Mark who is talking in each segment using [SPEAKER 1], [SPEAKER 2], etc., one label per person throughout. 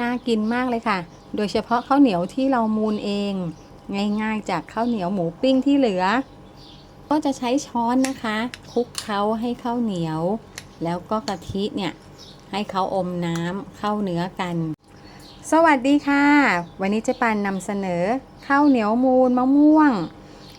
[SPEAKER 1] น่ากินมากเลยค่ะ โดยเฉพาะข้าวเหนียวที่เรามูนเอง ง่ายๆ จากข้าวเหนียวหมูปิ้งที่เหลือ ก็จะใช้ช้อนนะคะ คลุกเคล้าให้ข้าวเหนียว แล้วก็กะทิเนี่ยให้เขาอมน้ำเข้าเนื้อกัน สวัสดีค่ะ วันนี้เจ๊ปานนำเสนอข้าวเหนียวมูนมะม่วง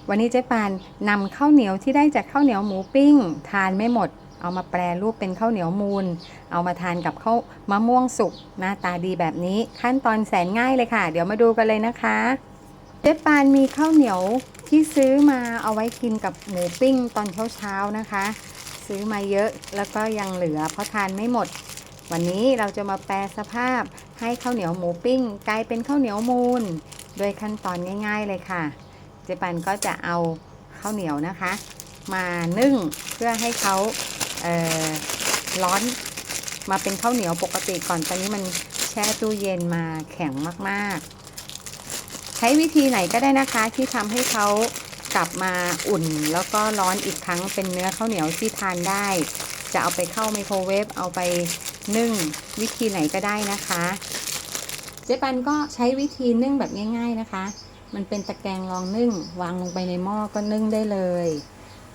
[SPEAKER 1] วันนี้เจ๊ปานนำข้าวเหนียวที่ได้จากข้าวเหนียวหมูปิ้ง ทานไม่หมด เอามาแปรรูปเป็นข้าวเหนียวมูนเอามาทานกับข้าวมะม่วงสุกหน้าตาดีแบบนี้ขั้นตอนแสนง่ายเลยค่ะ เดี๋ยวมาดูกันเลยนะคะเจ๊ปานมีข้าวเหนียวที่ซื้อมาเอาไว้กินกับหมูปิ้งตอนเช้าๆนะคะ ซื้อมาเยอะแล้วก็ยังเหลือเพราะทานไม่หมด วันนี้เราจะมาแปลสภาพให้ข้าวเหนียวหมูปิ้ง กลายเป็นข้าวเหนียวมูนโดยขั้นตอนง่าย ๆเลยค่ะ เจ๊ปันก็จะเอาข้าวเหนียวนะคะ มานึ่งเพื่อให้เขา ร้อนมาเป็นข้าวเหนียวปกติก่อนตอนนี้มันแช่ตู้เย็นมาแข็งมากๆ ใช้วิธีไหนก็ได้นะคะที่ทำให้เขากลับมาอุ่น แล้วก็ร้อนอีกครั้งเป็นเนื้อข้าวเหนียวที่ทานได้ จะเอาไปเข้าไมโครเวฟเอาไปนึ่งวิธีไหนก็ได้นะคะ เจ๊ปันก็ใช้วิธีนึ่งแบบง่าย ๆนะคะ มันเป็นตะแกรงรองนึ่ง วางลงไปในหม้อก็นึ่งได้เลย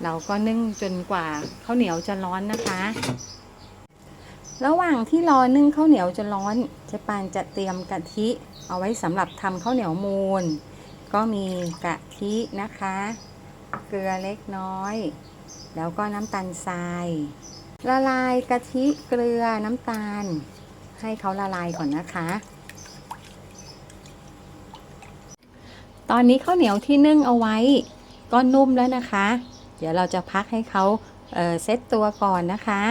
[SPEAKER 1] เราก็นึ่งจนกว่าข้าวเหนียวจะร้อนนะคะ ระหว่างที่รอนึ่งข้าวเหนียวจะร้อนเจ๊ปานจะเตรียมกะทิเอาไว้สำหรับทำข้าวเหนียวมูนก็มีกะทินะคะ เกลือเล็กน้อย แล้วก็น้ำตาลทราย ละลายกะทิเกลือน้ำตาล ให้เขาละลายก่อนนะคะตอนนี้ข้าวเหนียวที่นึ่งเอาไว้ก็นุ่มแล้วนะคะ เดี๋ยวเราจะพักให้เขาเเซตตัวก่อนนะคะ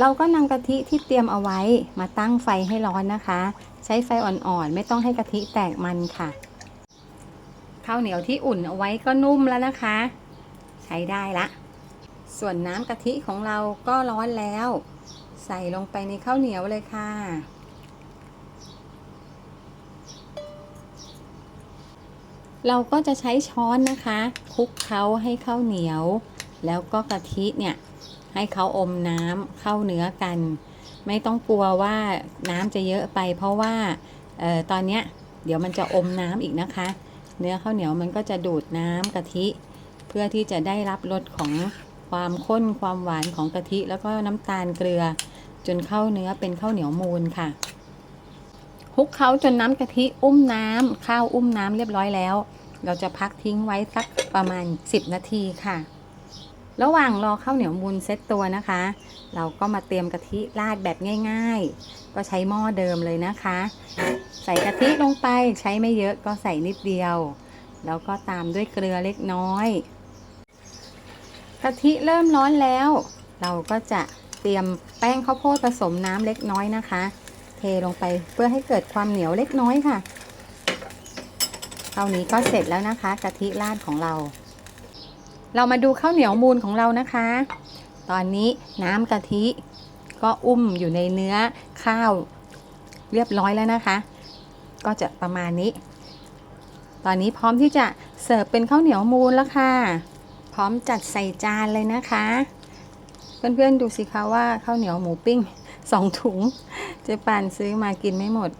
[SPEAKER 1] เราก็นำกะทิที่เตรียมเอาไว้มาตั้งไฟให้ร้อนนะคะ ใช้ไฟอ่อนๆ ไม่ต้องให้กะทิแตกมันค่ะ ข้าวเหนียวที่อุ่นเอาไว้ก็นุ่มแล้วนะคะ ใช้ได้ละ ส่วนน้ำกะทิของเราก็ร้อนแล้ว ใส่ลงไปในข้าวเหนียวเลยค่ะ เราก็จะใช้ช้อนนะคะ คลุกเคล้าให้ข้าวเหนียว แล้วก็กะทิเนี่ยให้เขาอมน้ำเข้าเนื้อกัน ไม่ต้องกลัวว่าน้ำจะเยอะไป เพราะว่าออตอนเนี้ยเดี๋ยวมันจะอมน้ำอีกนะคะ เนื้อข้าวเหนียวมันก็จะดูดน้ำกะทิ เพื่อที่จะได้รับรสของความข้นความหวานของกะทิ แล้วก็น้ำตาลเกลือ จนเข้าเนื้อเป็นข้าวเหนียวมูนค่ะคลุกเคล้าจนน้ำกะทิอุ้มน้ำข้าวอุ้มน้ำเรียบร้อยแล้ว เราจะพักทิ้งไว้สักประมาณ 10 นาทีค่ะ ระหว่างรอข้าวเหนียวมูนเซตตัวนะคะ เราก็มาเตรียมกะทิราดแบบง่าย ๆ ก็ใช้หม้อเดิมเลยนะคะ ใส่กะทิลงไปใช้ไม่เยอะก็ใส่นิดเดียว แล้วก็ตามด้วยเกลือเล็กน้อยกะทิเริ่มร้อนแล้ว เราก็จะเตรียมแป้งข้าวโพดผสมน้ำเล็กน้อยนะคะ เทลงไปเพื่อให้เกิดความเหนียวเล็กน้อยค่ะ เท่านี้ก็เสร็จแล้วนะคะกะทิราดของเรา เรามาดูข้าวเหนียวมูนของเรานะคะ ตอนนี้น้ำกะทิก็อุ้มอยู่ในเนื้อข้าวเรียบร้อยแล้วนะคะ ก็จะประมาณนี้ ตอนนี้พร้อมที่จะเสิร์ฟเป็นข้าวเหนียวมูนแล้วค่ะ พร้อมจัดใส่จานเลยนะคะ เพื่อนๆดูสิคะว่าข้าวเหนียวหมูปิ้งสองถุงเจ๊ปานซื้อมากินไม่หมด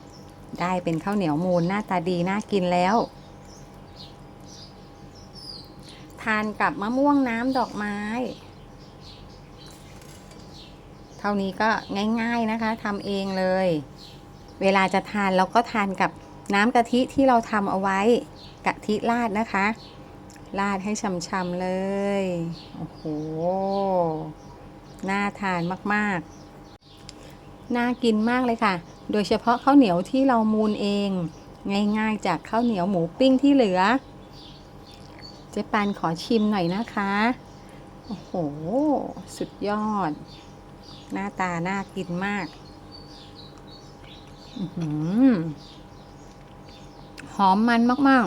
[SPEAKER 1] ได้เป็นข้าวเหนียวมูนหน้าตาดีน่ากินแล้ว ทานกับมะม่วงน้ำดอกไม้ เท่านี้ก็ง่าย ๆนะคะทำเองเลย เวลาจะทานเราก็ทานกับน้ำกะทิที่เราทำเอาไว้กะทิราดนะคะ ราดให้ช่ำๆเลย โอ้โห น่าทานมากๆ น่ากินมากเลยค่ะ โดยเฉพาะข้าวเหนียวที่เรามูนเอง ง่ายๆ จากข้าวเหนียวหมูปิ้งที่เหลือ เจ๊ปานขอชิมหน่อยนะคะ โอ้โห สุดยอด หน้าตาน่ากินมากอือหอมมันมาก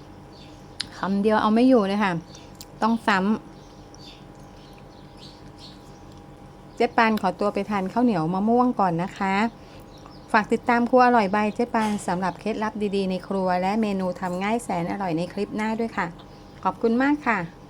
[SPEAKER 1] ๆ คำเดียวเอาไม่อยู่เลยค่ะ ต้องซ้ำ เจ๊ปานขอตัวไปทานข้าวเหนียวมะม่วงก่อนนะคะฝากติดตามครัวอร่อยใบเจ๊ปานสำหรับเคล็ดลับดีๆในครัว และเมนูทำง่ายแสนอร่อยในคลิปหน้าด้วยค่ะ ขอบคุณมากค่ะ